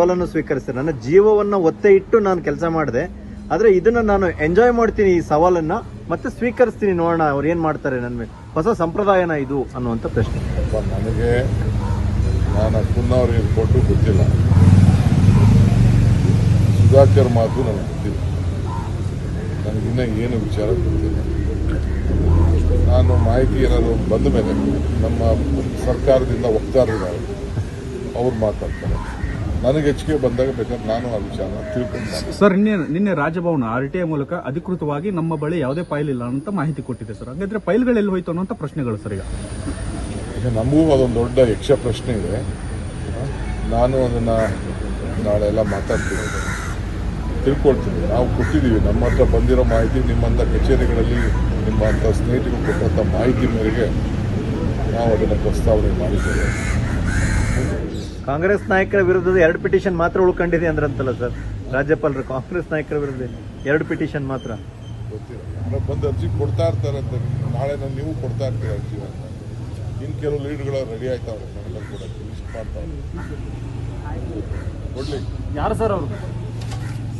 ಸವಾಲನ್ನು ಸ್ವೀಕರಿಸಿದೆ. ನನ್ನ ಜೀವವನ್ನು ಒತ್ತೆ ಇಟ್ಟು ನಾನು ಕೆಲಸ ಮಾಡಿದೆ. ಆದರೆ ಇದನ್ನು ನಾನು ಎಂಜಾಯ್ ಮಾಡ್ತೀನಿ ಈ ಸವಾಲನ್ನು, ಮತ್ತೆ ಸ್ವೀಕರಿಸ್ತೀನಿ ನೋಡೋಣ ಅವ್ರು ಏನು ಮಾಡ್ತಾರೆ ನನ್ನ ಮೇಲೆ. ಹೊಸ ಸಂಪ್ರದಾಯನ ಇದು ಅನ್ನುವಂಥ ಪ್ರಶ್ನೆ. ನನಗೆ ನಾನು ಕುನ್ನವ್ರಿಗೆ ಕೊಟ್ಟು ಗೊತ್ತಿಲ್ಲ. ಸುಧಾಕರ್ ಮಾತು ನನಗೆ ಗೊತ್ತಿಲ್ಲ. ನನಗಿನ್ನ ಏನು ವಿಚಾರ ಗೊತ್ತಿಲ್ಲ. ನಾನು ಮಾಹಿತಿ ಏನಾದರೂ ಬಂದ ಮೇಲೆ ನಮ್ಮ ಸರ್ಕಾರದಿಂದ ವಕ್ತಾರರಿದ್ದಾರೆ ಅವ್ರು ಮಾತಾಡ್ತಾರೆ. ನನಗೆ ಹೆಚ್ಚಿಗೆ ಬಂದಾಗ ಬೇಕಾದ್ರೆ ನಾನು ಆ ವಿಚಾರ ತಿಳ್ಕೊಂಡು ಸರ್ ನಿನ್ನೆ ನಿನ್ನೆ ರಾಜಭವನ ಆರ್ ಟಿ ಐ ಮೂಲಕ ಅಧಿಕೃತವಾಗಿ ನಮ್ಮ ಬಳಿ ಯಾವುದೇ ಫೈಲ್ ಇಲ್ಲ ಅಂತ ಮಾಹಿತಿ ಕೊಟ್ಟಿದೆ ಸರ್. ಹಾಗಾದ್ರೆ ಫೈಲ್ಗಳು ಎಲ್ಲಿ ಹೋಯ್ತು ಅನ್ನೋಂಥ ಪ್ರಶ್ನೆಗಳು ಸರ್ ಈಗ. ಈಗ ನಮಗೂ ಅದೊಂದು ದೊಡ್ಡ ಯಕ್ಷ ಪ್ರಶ್ನೆ ಇದೆ. ನಾನು ಅದನ್ನು ನಾಳೆ ಎಲ್ಲ ಮಾತಾಡ್ತೀನಿ. ತಿಳ್ಕೊಳ್ತೀನಿ. ನಾವು ಕೊಟ್ಟಿದ್ದೀವಿ. ನಮ್ಮ ಹತ್ರ ಬಂದಿರೋ ಮಾಹಿತಿ ನಿಮ್ಮಂಥ ಕಚೇರಿಗಳಲ್ಲಿ ನಿಮ್ಮಂಥ ಸ್ನೇಹಿತರು ಕೊಟ್ಟಂಥ ಮಾಹಿತಿ ಮೇರೆಗೆ ನಾವು ಅದನ್ನು ಪ್ರಸ್ತಾವನೆ ಮಾಡಿದ್ದೇವೆ. ಕಾಂಗ್ರೆಸ್ ನಾಯಕರ ವಿರುದ್ಧದ ಎರಡು ಪಿಟಿಷನ್ ಮಾತ್ರ ಉಳ್ಕೊಂಡಿದೆ ಅಂದ್ರಂತಲ್ಲ ಸರ್? ರಾಜ್ಯಪಾಲರು ಕಾಂಗ್ರೆಸ್ ನಾಯಕರ ವಿರುದ್ಧ ಎರಡು ಪಿಟಿಷನ್ ಮಾತ್ರ. ಬಂದು ಅರ್ಜಿ ಕೊಡ್ತಾ ಇರ್ತಾರಂತೆ. ಅಂತ ನಾಳೆ ನಾನು ನೀವು ಕೊಡ್ತಾ ಇರ್ತೀರ ಅರ್ಜಿ ಅಂತ. ಇನ್ನು ಕೆಲವು ಲೀಡ್ಗಳು ರೆಡಿ ಆಯ್ತಾವ್ರೆ. ನನಗೆ ಕೂಡ ಲಿಸ್ಟ್ ಮಾಡ್ತಾವ್ರೆ. ಕೊಡ್ಲಿ. ಯಾರು ಸರ್ ಅವರು?